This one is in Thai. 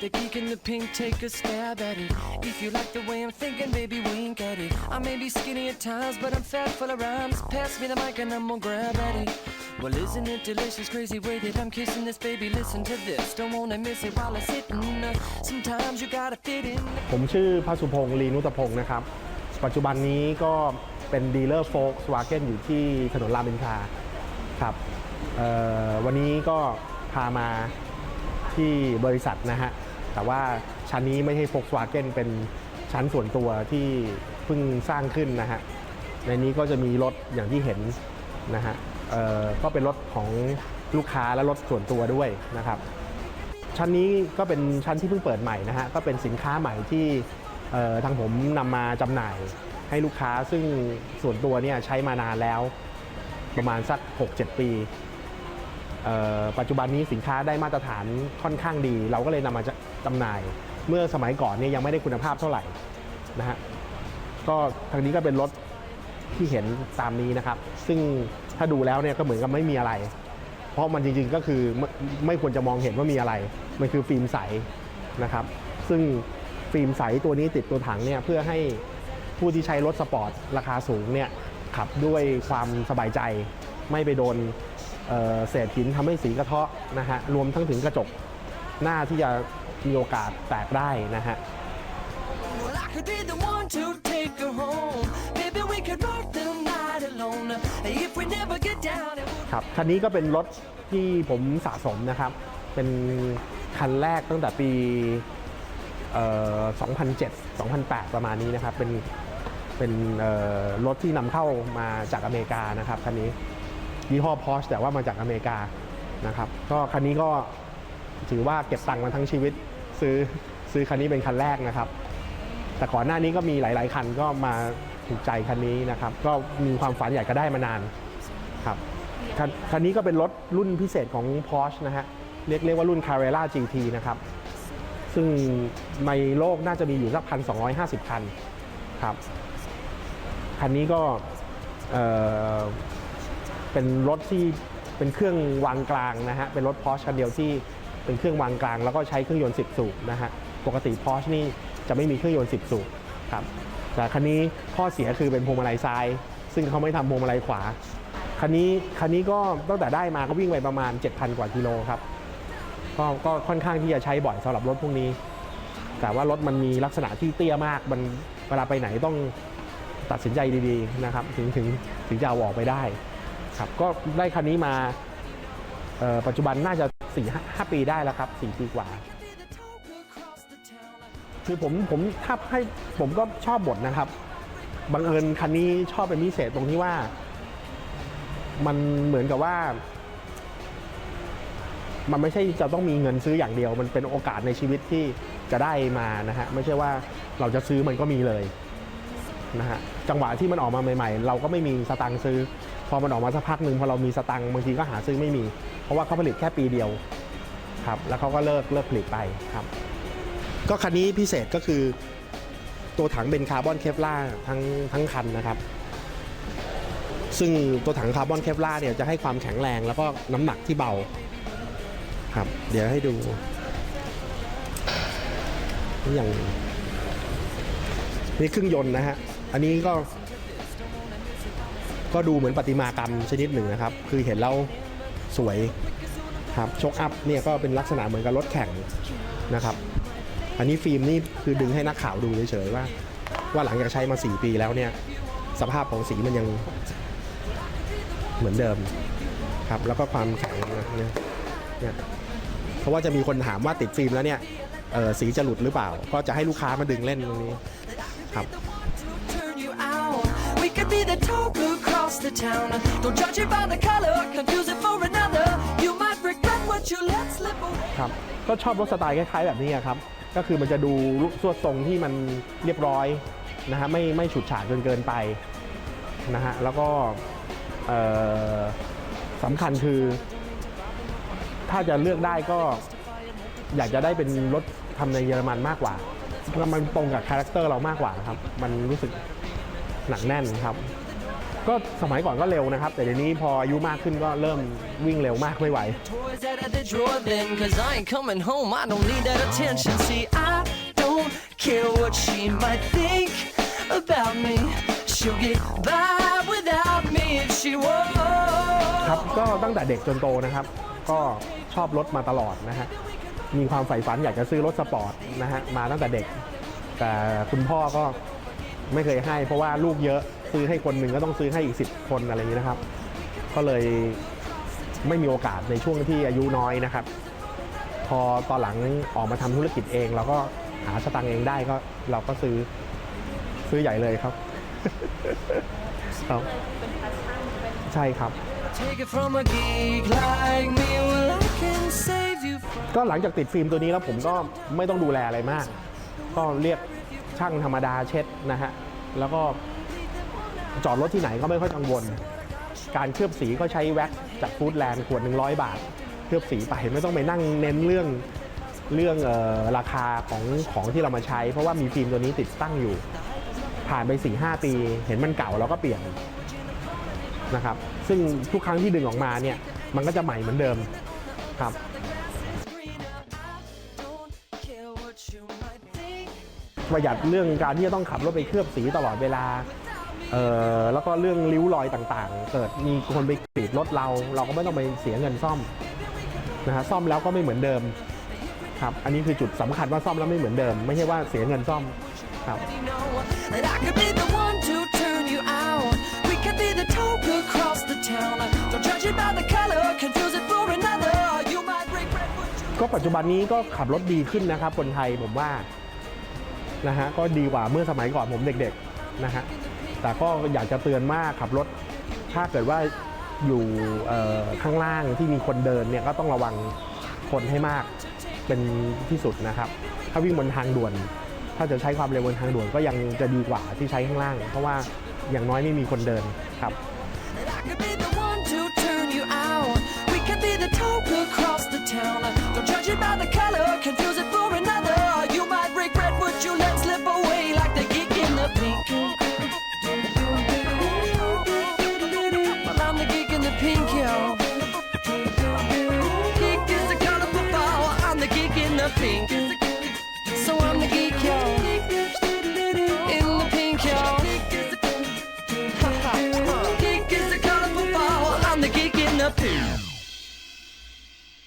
with the geek in the pink, take a stab at it. If you like the way I'm thinking, baby, wink at it. I may be skinny at times, but I'm fat full of rhymes. Pass me the mic and I'm gonna grab at it. Well, isn't it delicious, crazy way that I'm kissing this, baby? Listen to this, don't wanna miss it while I'm sitting. Sometimes you gotta fit in. ผมชื่อพระสุพงศ์ลีนุตพงศ์นะครับ ปัจจุบันนี้ก็เป็นดีลเลอร์โฟล์ s วาเกนอยู่ที่ถนนรามอินทราครับเอ่อวันนี้ก็พามา ที่บริษัทนะฮะ แต่ว่าชั้นนี้ไม่ใช่ Volkswagen เป็นชั้นส่วนตัวที่เพิ่งสร้างขึ้นนะฮะ ในนี้ก็จะมีรถอย่างที่เห็นนะฮะก็เป็นรถของลูกค้าและรถส่วนตัวด้วยนะครับ ชั้นนี้ก็เป็นชั้นที่เพิ่งเปิดใหม่นะฮะ ก็เป็นสินค้าใหม่ที่ทางผมนำมาจำหน่ายให้ลูกค้าซึ่งส่วนตัวเนี่ยใช้มานานแล้วประมาณสัก 6-7 ปี ปัจจุบันนี้สินค้าได้มาตรฐานค่อนข้างดี เราก็เลยนำมาจำหน่าย เมื่อสมัยก่อนเนี่ยยังไม่ได้คุณภาพเท่าไหร่นะฮะก็ทางนี้ก็เป็นรถที่เห็นตามนี้นะครับ ซึ่งถ้าดูแล้วเนี่ยก็เหมือนกับไม่มีอะไร เพราะมันจริงๆก็คือไม่ไม่ควรจะมองเห็นว่ามีอะไร มันคือฟิล์มใสนะครับ ซึ่งฟิล์มใสตัวนี้ติดตัวถังเนี่ยเพื่อให้ผู้ที่ใช้รถสปอร์ตราคาสูงเนี่ยขับด้วยความสบายใจไม่ไปโดน เอ่อเศษหินทำให้สีกระเทาะนะฮะรวมทั้งถึงกระจกหน้าที่จะมีโอกาสแตกได้นะฮะ Well, I could be the one to take her home. Maybe we could rock the night alone. If we never get down, it would ครับ คันนี้ก็เป็นรถที่ผมสะสมนะครับ เป็นคันแรกตั้งแต่ปีเอ่อ2007 2008 ประมาณนี้นะครับ เป็นเป็นเอ่อรถที่นำเข้ามาจากอเมริกานะครับคันนี้ ยี่ห้อ Porsche แต่ว่ามาจากอเมริกานะครับก็คันนี้ก็ถือว่าเก็บตังค์มาทั้งชีวิตซื้อซื้อคันนี้เป็นคันแรกนะครับ แต่ก่อนหน้านี้ก็มีหลาย ๆ คันก็มาถูกใจคันนี้นะครับ ก็มีความฝันอยากจะได้มานานครับคันคันนี้ก็เป็นรถรุ่นพิเศษของ Porsche นะฮะเรียกเรียกว่ารุ่น Carrera GT นะครับ ซึ่งในโลกน่าจะมีอยู่สักพันสองคันครับ คันนี้ก็ เป็นรถที่เป็นเครื่องวางกลางนะฮะเป็นรถ Porsche คันเดียวที่เป็นเครื่องวางกลาง แล้วก็ใช้เครื่องยนต์ 10 สูบนะฮะปกติ Porsche นี่จะไม่มีเครื่องยนต์ 10 สูบครับแต่คันนี้ข้อเสียคือเป็นพวงมาลัยซ้าย ซึ่งเขาไม่ทำพวงมาลัยขวาคันนี้คันนี้ก็ตั้งแต่ได้มาก็วิ่งไปประมาณ 7,000 กว่ากิโลครับก็ก็ค่อนข้างที่จะใช้บ่อยสำหรับรถพวกนี้ แต่ว่ารถมันมีลักษณะที่เตี้ยมาก มันเวลาไปไหนต้องตัดสินใจดีๆนะครับ ถึงถึงถึงจะเอาออกไปได้ ครับก็ได้คันนี้มาปัจจุบันน่าจะ4 5ปีได้แล้วครับ 4 ปีกว่า คือผมผมถ้าให้ผมก็ชอบหมดนะครับบังเอิญคันนี้ชอบเป็นพิเศษตรงที่ว่า มันเหมือนกับว่า มันไม่ใช่จะต้องมีเงินซื้ออย่างเดียว มันเป็นโอกาสในชีวิตที่จะได้มานะฮะไม่ใช่ว่าเราจะซื้อมันก็มีเลยนะฮะจังหวะที่มันออกมาใหม่ ๆ เราก็ไม่มีสตังค์ซื้อ อมันออกมาสักพักหนึ่งพอเรามีสตังค์บางทีก็หาซื้อไม่มี เพราะว่าเขาผลิตแค่ปีเดียวครับแล้วเขาก็เลิกเลิกผลิตไปครับ ก็คันนี้พิเศษก็คือ ตัวถังเป็นคาร์บอนเคปลาทั้งทั้งคันนะครับ ซึ่งตัวถังคาร์บอนเคปลาเนี่ยจะให้ความแข็งแรงแล้วก็น้ำหนักที่เบาครับ เดี๋ยวให้ดูนี่อย่างนี่เครื่องยนต์นะฮะ อันนี้ก็ ก็ดูเหมือนประติมากรรมชนิดหนึ่งนะครับ คือเห็นแล้วสวยครับโชคอัพเนี่ยก็เป็นลักษณะเหมือนกับรถแข่งนะครับ อันนี้ฟิล์มนี่คือดึงให้นักข่าวดูเฉยๆว่า ว่าหลังจากใช้มา 4 ปีแล้วเนี่ย สภาพของสีมันยังเหมือนเดิมครับ แล้วก็ความแข็งเนี่ยเนี่ยเพราะว่าจะมีคนถามว่าติดฟิล์มแล้วเนี่ยสีจะหลุดหรือเปล่า ก็จะให้ลูกค้ามาดึงเล่นตรงนี้ครับ across the town. Don't judge it by the color, confuse it for another. You might regret what you let slip away. ครับ ก็ชอบรถสไตล์คล้ายๆแบบนี้อะครับ ก็คือมันจะดูรูปสวดทรงที่มันเรียบร้อยนะฮะไม่ไม่ฉูดฉาดจนเกินไปนะฮะแล้วก็เอ่อสำคัญคือ ถ้าจะเลือกได้ก็อยากจะได้เป็นรถทำในเยอรมันมากกว่า มันตรงกับคาแรคเตอร์เรามากกว่าครับ มันรู้สึกหนักแน่นครับ ก็สมัยก่อนก็เร็วนะครับ แต่เดี๋ยวนี้พออายุมากขึ้นก็เริ่มวิ่งเร็วมากไม่ไหว Toys out of the drawer then, cause I ain't coming home. I don't need that attention. See, I don't care what she might think about me. She'll get by without me if she were. ครับก็ตั้งแต่เด็กจนโตนะครับ ก็ชอบรถมาตลอดนะฮะมีความใฝ่ฝันอยากจะซื้อรถสปอร์ตนะฮะมาตั้งแต่เด็ก แต่คุณพ่อก็ไม่เคยให้เพราะว่าลูกเยอะ ซื้อให้คนหนึ่งก็ต้องซื้อให้อีก 10 คนอะไรอย่างนี้นะครับ ก็เลยไม่มีโอกาสในช่วงที่อายุน้อยนะครับ พอตอนหลังออกมาทำธุรกิจเองเราก็หาสตังค์เองได้ก็เราก็ซื้อซื้อใหญ่เลยครับครับใช่ครับ ก็หลังจากติดฟิล์มตัวนี้แล้วผมก็ไม่ต้องดูแลอะไรมาก ก็เรียกช่างธรรมดาเช็ดนะฮะ แล้วก็ จอดรถที่ไหนก็ไม่ค่อยกังวล การเคลือบสีก็ใช้แว็กซ์จากฟู้ดแลนด์ขวดหนึ่งร้อยบาท เคลือบสีไปไม่ต้องไปนั่งเน้นเรื่องเรื่องออราคาของของที่เรามาใช้ เพราะว่ามีฟิล์มตัวนี้ติดตั้งอยู่ ผ่านไป 4-5 ปี เห็นมันเก่าเราก็เปลี่ยนนะครับซึ่งทุกครั้งที่ดึงออกมาเนี่ยมันก็จะใหม่เหมือนเดิมครับประหยัดเรื่องการที่จะต้องขับรถไปเคลือบสีตลอดเวลา เออแล้วก็เรื่องริ้วรอยต่างๆ เกิดมีคนไปกรีดรถเรา เราก็ไม่ต้องไปเสียเงินซ่อมนะฮะซ่อมแล้วก็ไม่เหมือนเดิมครับอันนี้คือจุดสำคัญว่าซ่อมแล้วไม่เหมือนเดิม ไม่ใช่ว่าเสียเงินซ่อมครับ You know that I could be the one to turn you out. We could be the talk across the town. Don't judge it by the color, confuse it for another. You might regret what you ก็ปัจจุบันนี้ก็ขับรถดีขึ้นนะครับคนไทยผมว่านะฮะก็ดีกว่าเมื่อสมัยก่อนผมเด็กๆนะฮะ แต่ก็อยากจะเตือนมากขับรถ ถ้าเกิดว่าอยู่ข้างล่างที่มีคนเดินเนี่ยก็ต้องระวังคนให้มากเป็นที่สุดนะครับ ถ้าวิ่งบนทางด่วน ถ้าจะใช้ความเร็วบนทางด่วนก็ยังจะดีกว่าที่ใช้ข้างล่าง เพราะว่าอย่างน้อยไม่มีคนเดินครับ could be the one to turn you out. We could be the talk across the town. Geek